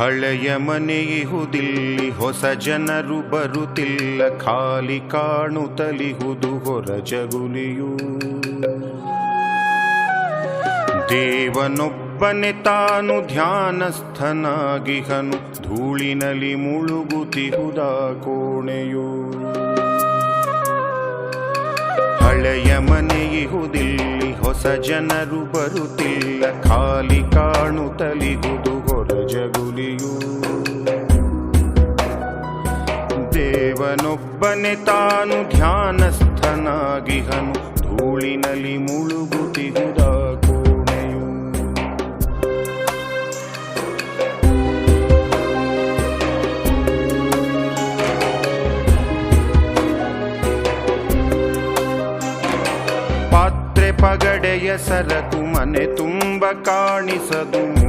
ಹಳೆಯ ಮನೆಯಿಹುದಿಲ್ಲಿ ಹೊಸ ಜನರು ಬರುತ್ತಿಲ್ಲ. ಖಾಲಿ ಕಾಣುತ್ತಲಿಹುದು ಹೊರ ಜಗುಲಿಯು. ದೇವನೊಬ್ಬನೆ ತಾನು ಧ್ಯಾನಸ್ಥನಾಗಿಹನು, ಧೂಳಿನಲ್ಲಿ ಮುಳುಗುತಿಹುದ ಕೋಣೆಯು. ಹಳೆಯ ಮನೆಯಿಹುದಿಲ್ಲಿ ಹೊಸ ಜನರು ಬರುತ್ತಿಲ್ಲ. ಖಾಲಿ ಕಾಣುತ್ತಲಿಹುದು ಹೊರ ದೇವನೊಬ್ಬನೆ ತಾನು ಧ್ಯಾನಸ್ಥನಾಗಿಹನು. ಧೂಳಿನಲ್ಲಿ ಮುಳುಗುತಿಹುದ ಕೋಣೆಯು. ಪಾತ್ರೆ ಪಗಡೆಯ ಸರಕು ಮನೆ ತುಂಬ ಕಾಣಿಸದು.